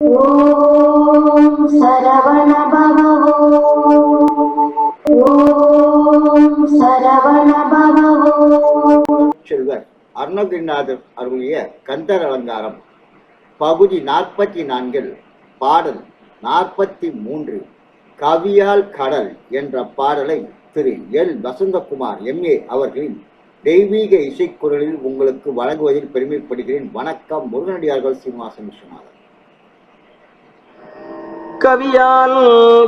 ஓம் அருணகிரிநாதர் அருளிய கந்தர் அலங்காரம். பகுதி நாற்பத்தி நான்கில் பாடல் நாற்பத்தி மூன்று. கவியால் கடல் என்ற பாடலை திரு எல். வசந்தகுமார் எம்ஏ அவர்களின் தெய்வீக இசைக்குரலில் உங்களுக்கு வழங்குவதில் பெருமைப்படுகிறேன். வணக்கம் முருகனடியார்கள் சீனிவாசன் விஸ்வநாதன் கவியால்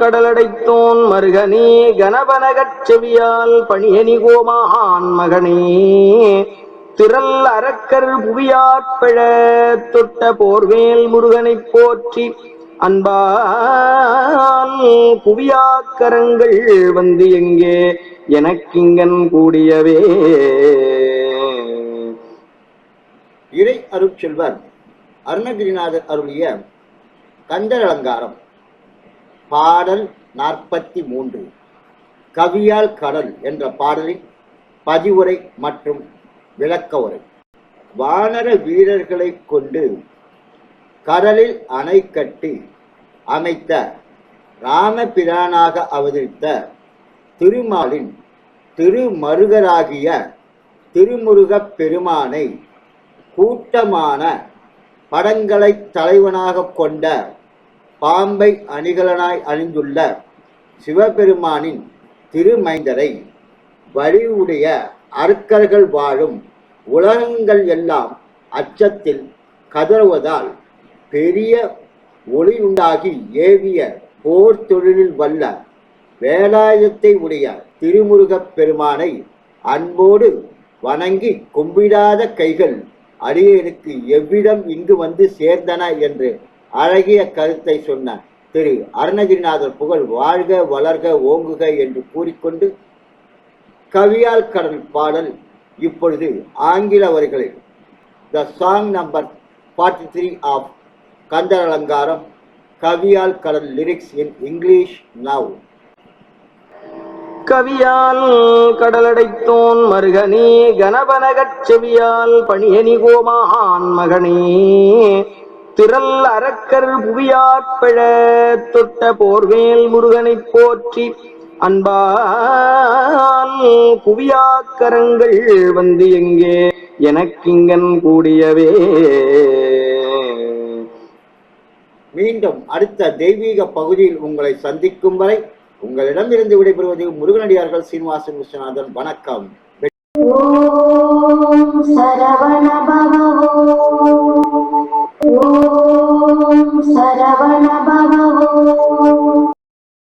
கடலடைத்தோன் மருகனே கணபனகச் செவியால் பணியனி கோமான் மகனே. திரல் அரக்கர் புவியாற்பழ தொட்ட போர்வேல் முருகனைப் போற்றி அன்பால் புவியாக்கரங்கள் வந்து எங்கே எனக்கிங்கன் கூடியவே. இறை அருட்செல்வர் அருணகிரிநாதர் அருளிய கந்தர் அலங்காரம். பாடல் நாற்பத்தி மூன்று. கவியால் கடல் என்ற பாடலின் பதிவுரை மற்றும் விளக்க உரை வானர வீரர்களைக் கொண்டு கடலில் அணை கட்டி அமைத்த ராமபிரானாக அவதரித்த திருமாலின் திருமருகராகிய திருமுருகப் பெருமானை கூட்டமான படங்களை தலைவனாக கொண்ட பாம்பை அணிகலனாய் அணிந்துள்ள சிவபெருமானின் திருமைந்தரை வழிவுடைய அர்க்கர்கள் வாழும் உலகங்கள் எல்லாம் அச்சத்தில் கதறுவதால் பெரிய ஒளியுண்டாகி ஏவிய போர் தொழிலில் வல்ல வேலாயத்தை உடைய திருமுருகப் பெருமானை அன்போடு வணங்கி கும்பிடாத கைகள் அடியனுக்கு எவ்விடம் இங்கு வந்து சேர்ந்தன என்று அழகிய கருத்தை சொன்ன திரு அருணகிரிநாதர் புகழ் வாழ்க வளர்க ஓங்குக என்று கூறிக்கொண்டு கவியால் கடல் பாடல் இப்பொழுது ஆங்கில வரிகளில் the song number forty three of Kandar Alangaram கவியால் கடல் லிரிக்ஸ் இன் இங்கிலீஷ் நவ் கவியால் கடலடைத்தோன் மருகனே கணபனகச் செவியால் பணியனி கோமான் மகனே திரல் அரக்கர் புவியாட்பழ தொட்ட போர்வேல் முருகனைப் போற்றி அன்பால் புவியாக்கரங்கள் வந்து எங்கே எனக்கிங்கன் கூடியவே. மீண்டும் அடுத்த தெய்வீக பகுதியில் உங்களை சந்திக்கும் வரை உங்களிடமிருந்து விடைபெறுவது முருகனடியார்கள் சீனிவாசன் விஸ்வநாதன். வணக்கம். சரவணபவா